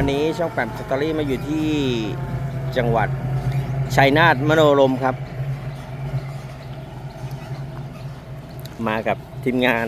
วันนี้ช่องแปมสตอรี่มาอยู่ที่จังหวัดชัยนาทมโนรมครับ มากับทีมงาน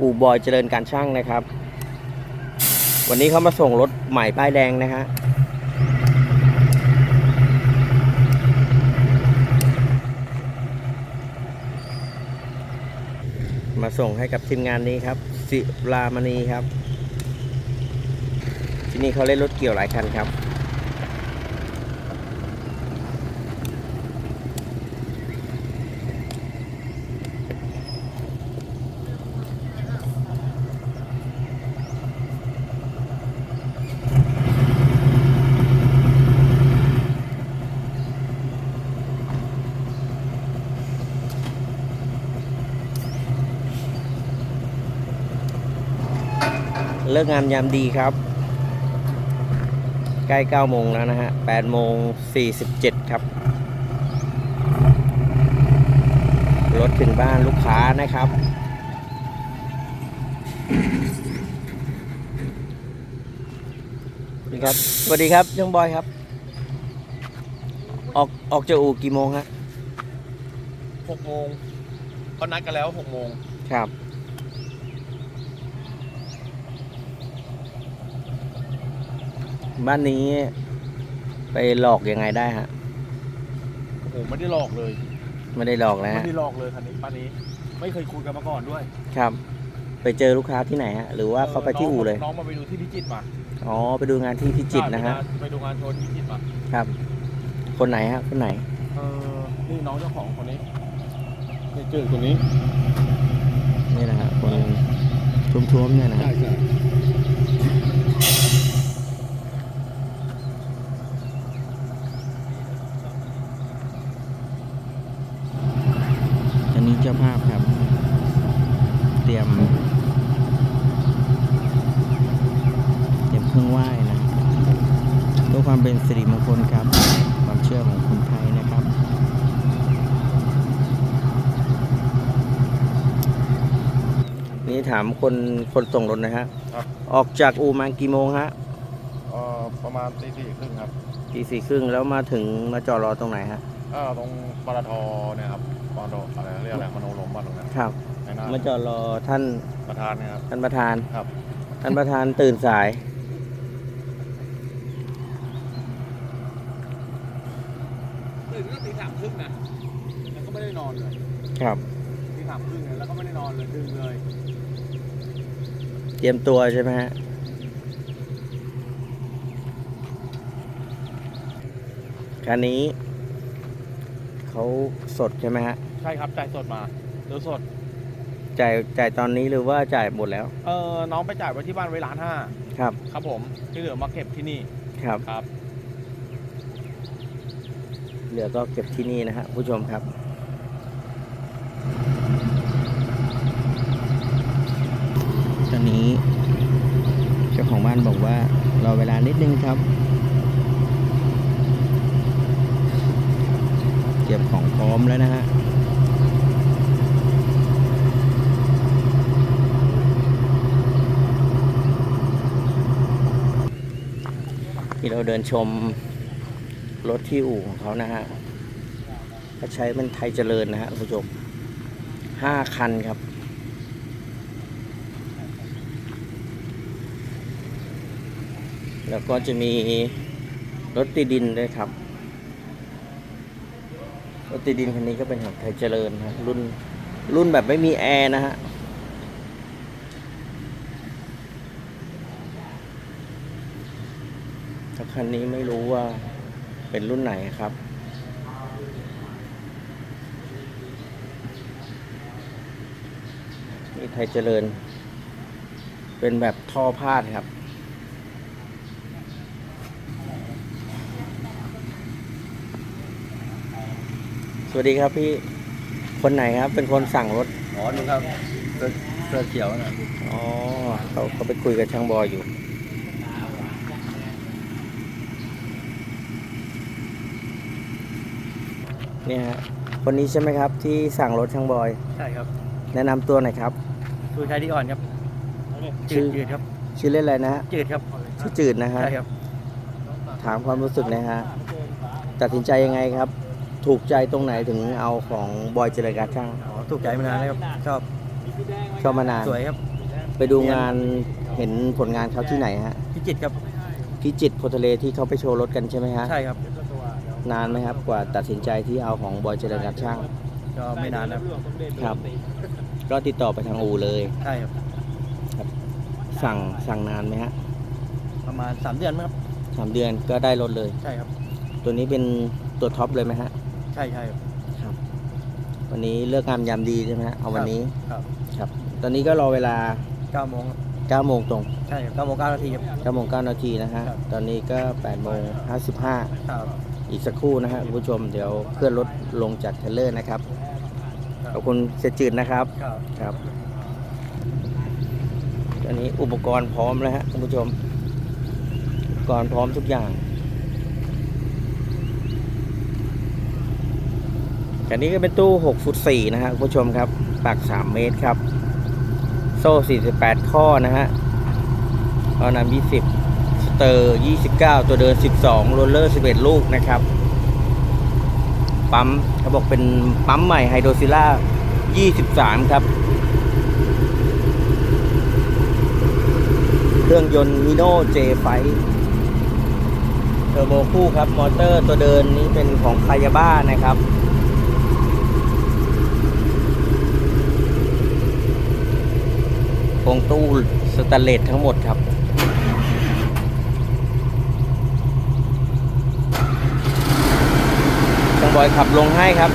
อูบอยเจริญการช่างนะครับ วันนี้เขามาส่งรถใหม่ป้ายแดงนะฮะมาส่งให้กับทีมงานนี้ครับ สิรามณีครับ ที่นี่เขาเล่นรถเกี่ยวหลายคันครับ เลิกงามยามดีครับ ใกล้9โมงแล้วนะฮะ8โมง47 ครับ รถถึงบ้านลูกค้านะครับ สวัสดีครับ สวัสดีครับช่างบอยครับ ออกออกจากอู่กี่โมงฮะหกโมงเขานัดกันแล้วหกโมงครับ บ้านนี้ไปหลอกยังไงได้ฮะ โอ้โหไม่ได้หลอกเลยไม่ได้หลอกนะไม่ฮะ ได้หลอกเลยคันนี้ป้านนี้ ไม่เคยคุยกันมาก่อนด้วยครับ ไปเจอลูกค้าที่ไหนฮะ หรือว่าเขาไปที่อู่เลย น้องมาไปดูที่พิจิตรมาอ๋อ ไปดูงานที่พิจิตรนะฮะ ไปดูงานโชว์ที่พิจิตรมาครับ คนไหนฮะ คนไหน เออนี่น้องเจ้าของคนนี้นี่เจอคนนี้นี่นะฮะ คนทุ่มๆเนี่ยนะฮะใช่ใช่ อันนี้เจ้าภาพครับ เตรียม เตรียมเครื่องไหว้นะเพื่อความเป็นสิริมงคลครับ ความเชื่อของคนไทยนะครับ นี่ถามคนคนส่งรถนะฮะครับ ออกจากอู่มากี่โมงฮะเอ่อประมาณตีสี่ครึ่งครับตีสี่ครึ่งแล้วมาถึงมาจอดรอตรงไหนฮะเออตรงปตทเนี่ยครับปตทอะไรเรียกอะไรมโนรมบ้านตรงนั้นครับ ในหน้ามาจอดรอท่านประธานเนี่ยครับ ท่านประธานครับ ท่านประธานตื่นสาย ตื่นก็ตีสามครึ่งนะแล้วก็ไม่ได้นอนเลยครับ ตีสามครึ่งเนี่ยแล้วก็ไม่ได้นอนเลยดึงเลยเต รียมตัวใช่ไหมฮะคันนี้เขาสดใช่ไหมฮะ ใช่ครับจ่ายสดมาเดี๋ยวสด จ่ายจ่ายตอนนี้หรือว่าจ่ายหมดแล้ว เออน้องไปจ่ายไว้ที่บ้านไว้ล้านห้าครับ ครับผมที่เหลือมาเก็บที่นี่ครับ ครับ เหลือก็เก็บที่นี่นะฮะผู้ชมครับ อนนี้ เจ้าของบ้านบอกว่ารอเวลานิดนึงครับเตรียมของพร้อมแล้วนะฮะที่เราเดินชมรถที่อู่ของเขานะฮะใช้เป็นไทยเจริญนะฮะคุณผู้ชมห้าคันครับ แล้วก็จะมีรถตีดินด้วยครับ รถตีดินคันนี้ก็เป็นของไทยเจริญนะรุ่นรุ่นแบบไม่มีแอร์นะฮะคันนี้ไม่รู้ว่าเป็นรุ่นไหนครับนี่ไทยเจริญ เป็นแบบท่อพาดครับ วัสดีครับพี่ คนไหนครับ เป็นคนสั่งรถ อ๋อนึงครับเสื้อเสื้อเขียวนะอ๋อเขาเขาไปคุยกับช่างบอยอยู่ เนี่ยฮะคนนี้ใช่ไหมครับ ที่สั่งรถช่างบอย ใช่ครับแนะนำตัวหน่อยครับสุชัยที่อ่อนครับชื่จือดจืดครับ ชื่อเล่นอะไรนะฮะจืดครับ ชื่อจืดนะฮะใช่ครับ ถามความรู้สึกหนะฮะตัดสินใจยังไงครับ ถูกใจตรงไหนถึงเอาของบอยเจริญการช่างอ๋อถูกใจมานานแล้วครับชอบชอบมานาน สวยครับ ไปดูงานเห็นผลงานเขาที่ไหนฮะพิจิตรครับพิจิตรโพธิ์ทะเลที่เขาไปโชว์รถกันใช่ไหมฮะใช่ครับนานไหมครับกว่าตัดสินใจที่เอาของบอยเจริญการช่าง ก็ไม่นานครับครับก็ติดต่อไปทางอูเลยใช่ครับสั่งสั่งนานไหมฮะประมาณสามเดือนมั้งครับสามเดือนก็ได้รถเลยใช่ครับ ตัวนี้เป็นตัวท็อปเลยไหมฮะ ใช่ใช่ครับ วันนี้เลือกงามยามดีใช่ไหมฮะเอาวันนี้ครับครับ ตอนนี้ก็รอเวลาเก้าโมงครับ9โมงตรงใช่ครับเก้าโมงเก้านาทีครับ9โมง9นาทีนะฮะ ครับ ตอนนี้ก็8โมง55ครับ อีกสักครู่นะฮะคุณผู้ชมเดี๋ยวเพื่อนรถลงจากเทรลเลอร์นะครับครับ ขอบคุณเสียจืดนะครับครับ ครับตอนนี้อุปกรณ์พร้อมแล้วฮะคุณผู้ชมอุปกรณ์พร้อมทุกอย่าง อันนี้ก็เป็นตู้ 6 ฟุต4นะฮะคุณผู้ชมครับ ปาก3 เมตรครับ โซ่ 48 ข้อนะฮะเอานำ20 สเตอร์ 29 ตัวเดิน 12 โรลเลอร์ 11 ลูกนะครับ ปั๊มเขาบอกเป็นปั๊มใหม่ไฮโดรซิล่า 23 ครับ เครื่องยนต์มิโนเจไฟเทอร์โบคู่ครับ มอเตอร์ตัวเดินนี้เป็นของคายาบ้านะครับ ครงตู้สแตนเลสทั้งหมดครับช่างบอยขับลงให้ครับ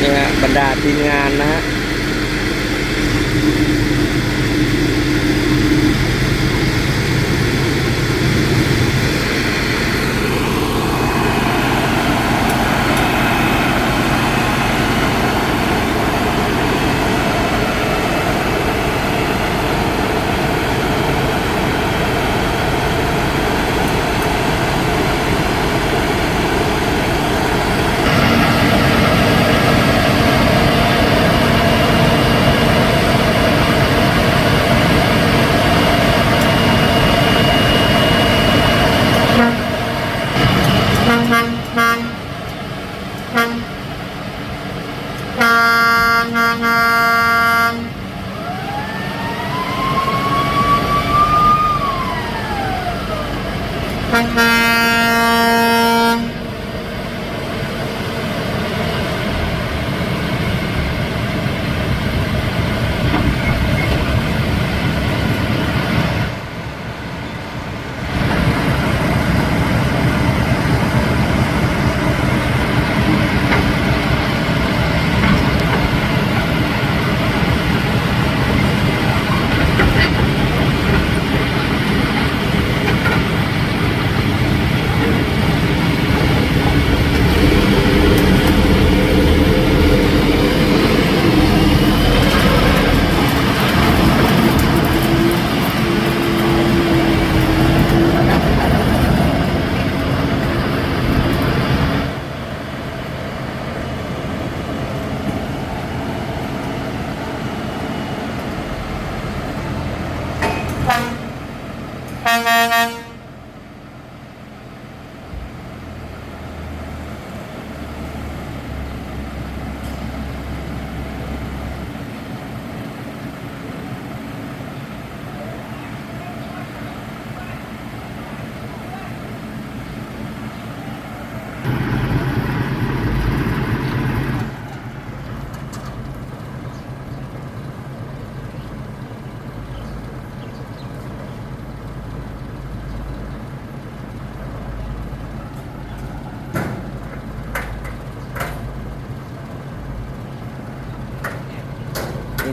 นี่ฮะบรรดาทีมงานนะฮะ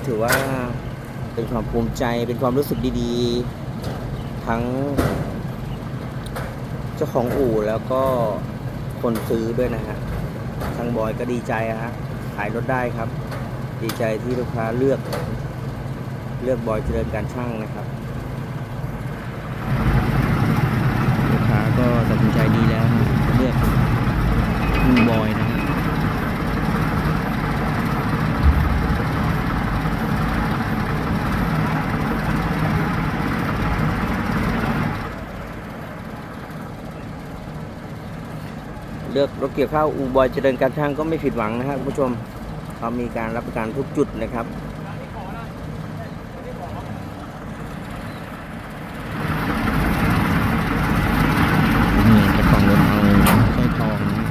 ถือว่าเป็นความภูมิใจเป็นความรู้สึกดีๆ ทั้ง เจ้าของอู่แล้วก็คนซื้อด้วยนะฮะทางบอยก็ดีใจอะฮะขายรถได้ครับ ดีใจที่ลูกค้าเลือก เลือกบอยเจริญการช่างนะครับลูกค้าก็ตัดสินใจดีแล้วเลือกบอยนะ เลือกรถเกี่ยวข้าวอูบอยเจริญการช่างก็ไม่ผิดหวังนะครับผู้ชมเขามีการรับประกันทุกจุดนะครับ นี่เจ้าของรถเอาสร้อยทองนะ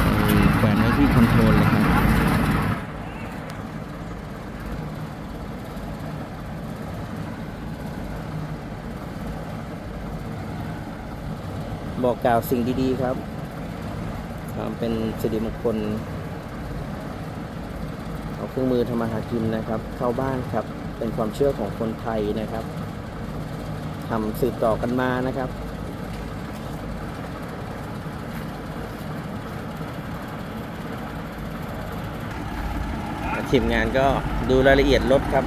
เอาแขวนไว้ที่คอนโทรลเลยครับ บอกกล่าวสิ่งดีๆครับความเป็นสิริมงคลเอาเครื่องมือทำมาหากินนะครับ เข้าบ้านครับ เป็นความเชื่อของคนไทยนะครับทำสืบต่อกันมานะครับทีมงานก็ดูรายละเอียดรถครับ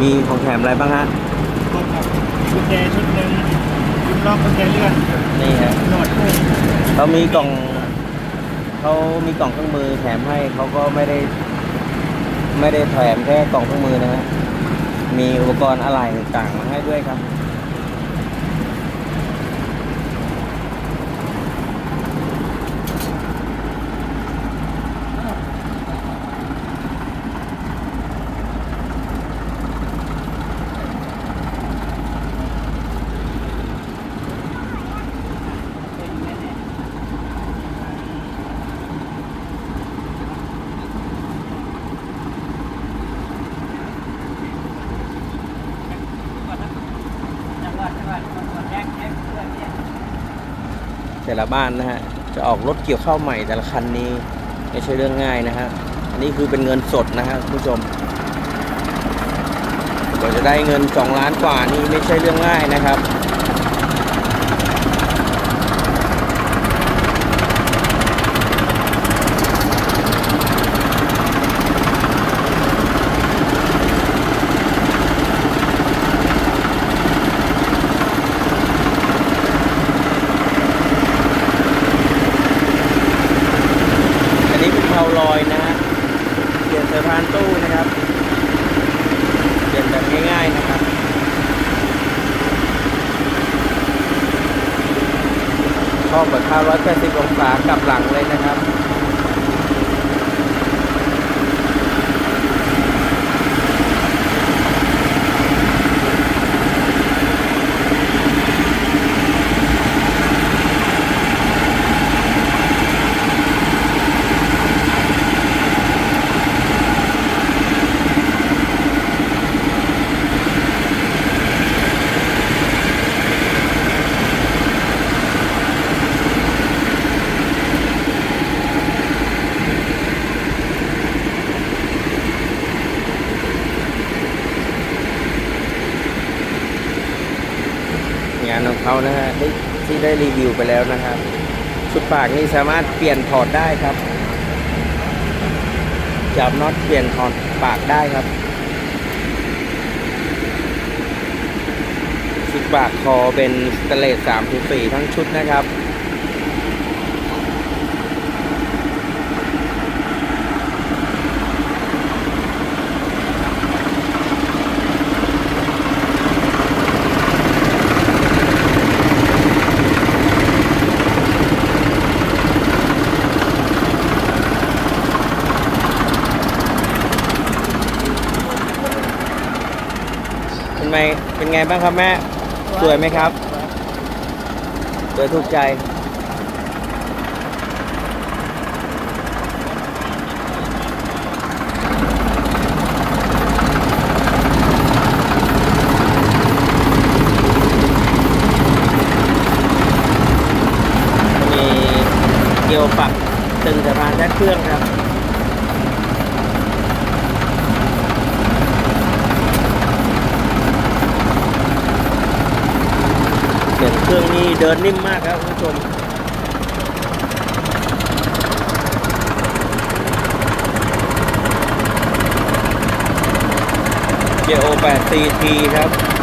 มีของแถมอะไรบ้างฮะกุญแจชุดหนึ่งชุดล็อกกุญแจเลื่อนนี่ฮะหนวดคู่เขามีกล่องเขามีกล่องเครื่องมือแถมให้เขาก็ไม่ได้ ไม่ได้แถมแค่กล่องเครื่องมือนะฮะมีอุปกรณ์อะไรต่างๆมาให้ด้วยครับ แต่ละบ้านนะฮะจะออกรถเกี่ยวข้าวใหม่แต่ละคันนี้ไม่ใช่เรื่องง่ายนะฮะอันนี้คือเป็นเงินสดนะฮะคุณผู้ชมกว่าจะได้เงินสองล้านกว่านี่ไม่ใช่เรื่องง่ายนะครับ 180 องศากลับหลังเลยนะครับ ได้รีวิวไปแล้วนะครับ ชุดปากนี่สามารถเปลี่ยนถอดได้ครับ จับน็อตเปลี่ยนถอดปากได้ครับ ชุดปากคอเป็นสเตเลสสามถึงสี่ทั้งชุดนะครับ เป็น ไงเป็นไงบ้างครับแม่ สวยไหมครับ สวยถูกใจ มีเกี่ยวปักตึงสะพานด้านเครื่องครับ เสียง เครื่องนี่เดินนิ่มมากครับคุณผู้ชมเจโอ8 CT ครับ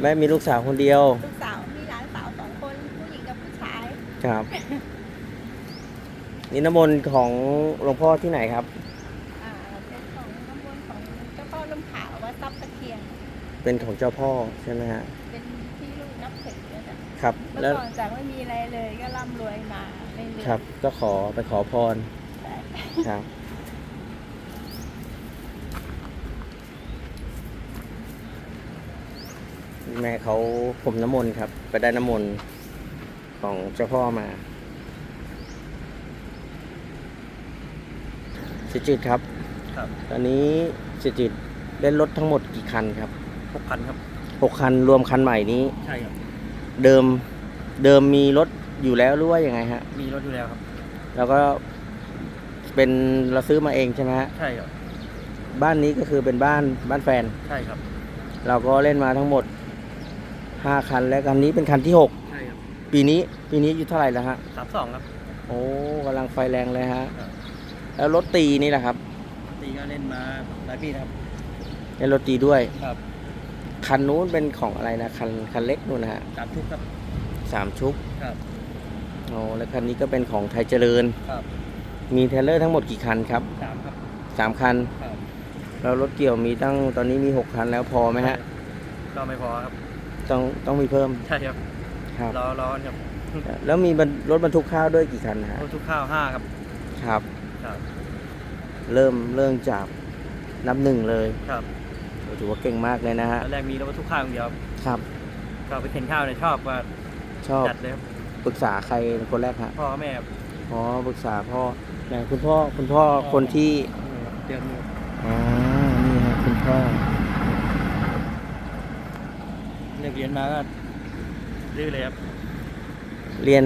แม่มีลูกสาวคนเดียว ลูกสาวมีหลานสาวสองคนผู้หญิงกับผู้ชาย ครับ นี่น้ำมนต์ของหลวงพ่อที่ไหนครับ อ่าเป็นของน้ำมนต์ของเจ้าพ่อลมขาววัดซับตะเคียน เป็นของเจ้าพ่อใช่ไหมฮะ เป็นที่ลูกนับถือนะจ๊ะครับ เมื่อแล้ว ก่อนจากไม่มีอะไรเลยก็ร่ำรวยมาเรื่อยๆครับ ก็ขอไปขอพร ใช่ครับ แม่เขาผมน้ำมนต์ครับ ไปได้น้ำมนต์ของเจ้าพ่อมาสิจิตครับ ครับ ตอนนี้สิจิตได้รถทั้งหมดกี่คันครับหกพันครับหกคันรวมคันใหม่นี้ ใช่ครับ เดิมเดิมมีรถอยู่แล้วหรือว่ายังไงฮะ มีรถอยู่แล้วครับ แล้วก็เป็นเราซื้อมาเองใช่ไหมฮะ ใช่ครับ บ้านนี้ก็คือเป็นบ้านบ้านแฟน ใช่ครับ เราก็เล่นมาทั้งหมด ห้าคันแล้วคันนี้เป็นคันที่หกใช่ครับปีนี้ปีนี้อายู่เท่าไหร่แล้วฮะ สามสองครับ โอ้กำลังไฟแรงเลยฮะ ครับ แล้วรถตีนี่แหละครับตีก็เล่นมาหลายปีนะครับ เล่นรถตีด้วย ครับคันนู้นเป็นของอะไรนะ คันคันเล็กนู่นนะฮะสามทุกครับ สามชุกครับ โอ้แล้วคันนี้ก็เป็นของไทยเจริญ ครับมีเทรลเลอร์ทั้งหมดกี่คันครับสามครับ สามคัน ครับ แล้วรถเกี่ยวมีตั้งตอนนี้มีหกคันแล้วพอไหมฮะ ก็ไม่พอครับ ต้องต้องมีเพิ่มใช่ครับครับ รอรอครับแล้วมีบรรรถบรรทุกข้าวด้วยกี่คันนะฮะรถทุกข้าวห้าครับ ครับครับ เริ่มเริ่มจากนับหนึ่งเลยครับโอ้ถือว่าเก่งมากเลยนะฮะตอนแรกมีรถทุกข้าวอย่างเดียวครับครับก็ไปเข็นข้าวเนี่ยชอบว่าชอบจัดเลยครับปรึกษาใครเป็นคนแรกฮะพ่อกับแม่ครับอ๋อปรึกษาพ่อไหนคุณพ่อคุณพ่อคนที่เตรียมมืออ๋อนี่ฮะคุณพ่อ เลิกเรียนมาก็ดื้อเลยครับเรียน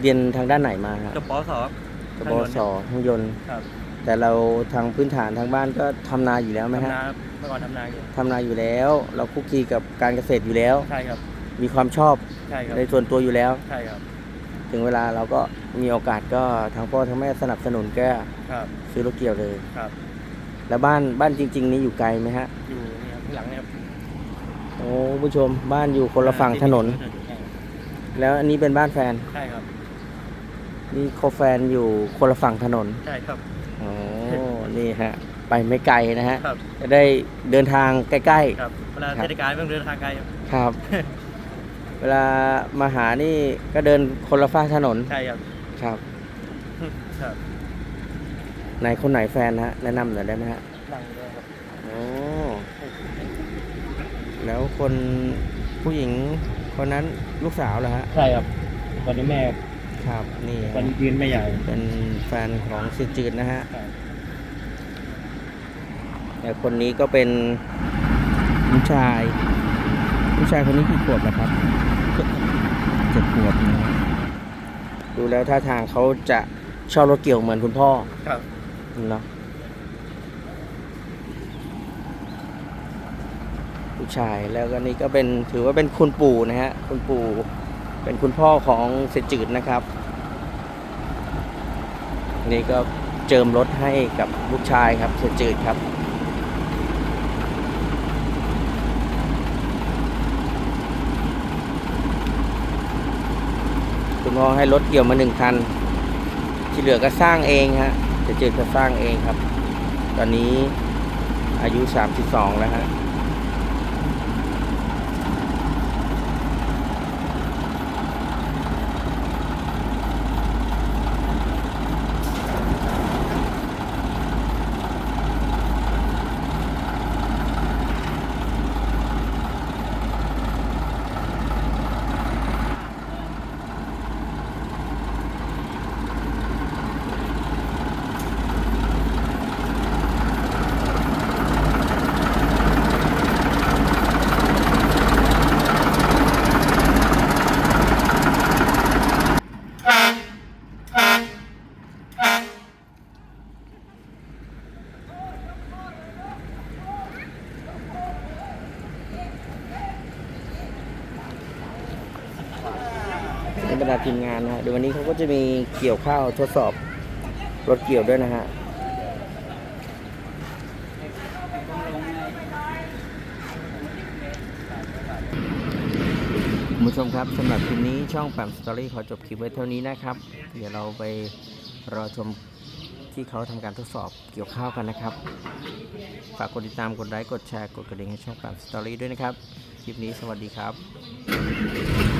เรียนทางด้านไหนมาฮะจบปสครับ กบสทางยนต์ ครับ แต่เราทางพื้นฐานทางบ้านก็ทำนาอยู่แล้วไหมทำฮะนาครับเมื่อก่อนทำนาอยู่ทำนาอยู่แล้ว เราคุกคีกับการเกษตรอยู่แล้ว ใช่ครับ มีความชอบใช่ครับในส่วนตัวอยู่แล้ว ใช่ครับ ถึงเวลาเราก็มีโอกาสก็ทางพ่อทางแม่สนับสนุนก็ครับ ซื้อรถเกี่ยวเลย ครับ แล้วบ้านบ้านจริง ๆ นี้อยู่ไกลไหมฮะ อยู่นี่ครับข้างหลังเนี่ยครับ โอ้ผู้ชมบ้านอยู่คนละฝั่งถนน แล้วอันนี้เป็นบ้านแฟน ใช่ครับนี่โคแฟนอยู่คนละฝั่งถนนใช่ครับโอ้นี่ฮะไปไม่ไกลนะฮะครับจะได้เดินทางใกล้ ครับเวลาครับเทศกาลต้องเดินทางไกลครับๆ ครับ เวลามาหานี่ก็เดินคนละฝั่งถนนใช่ครับครับครับไหนคนไหนแฟนฮะแนะนำหน่อยได้ไหมฮะนั่งเลยครับโอ้ แล้วคนผู้หญิงคนนั้นลูกสาวเหรอฮะใช่ครับวันนี้แม่ครับนี่ฮะวันยืนไม่ใหญ่เป็นแฟนของสิจืดนะฮะครับแต่คนนี้ก็เป็นผู้ชายผู้ชายคนนี้กี่ขวบแล้วครับเจ็ดขวบนะฮะดูแล้วท่าทางเขาจะชอบรถเกี่ยวเหมือนคุณพ่อครับเนาะ ผู้ชายแล้วก็นี่ก็เป็นถือว่าเป็นคุณปู่นะฮะคุณปู่เป็นคุณพ่อของเสจืดนะครับ นี่ก็เจิมรถให้กับลูกชายครับเสจืดครับคุณพ่อให้รถเกี่ยวมาหนึ่งคัน ที่เหลือก็สร้างเองฮะเสจืดก็สร้างเองครับ ตอนนี้อายุ 32 แล้วฮะ มงานนะฮะเดี๋ยววันนี้เขาก็จะมีเกี่ยวข้าวทดสอบรถเกี่ยวด้วยนะฮะคุณผู้ชมครับสำหรับคลิปนี้ช่องแปมสตอรี่ขอจบคลิปไว้เท่านี้นะครับ เดี๋ยวเราไปรอชมที่เขาทำการทดสอบเกี่ยวข้าวกันนะครับ ฝากกดติดตามกดไลค์กดแชร์กดกระดิ่งให้ช่องแปมสตอรี่ด้วยนะครับ คลิปนี้สวัสดีครับ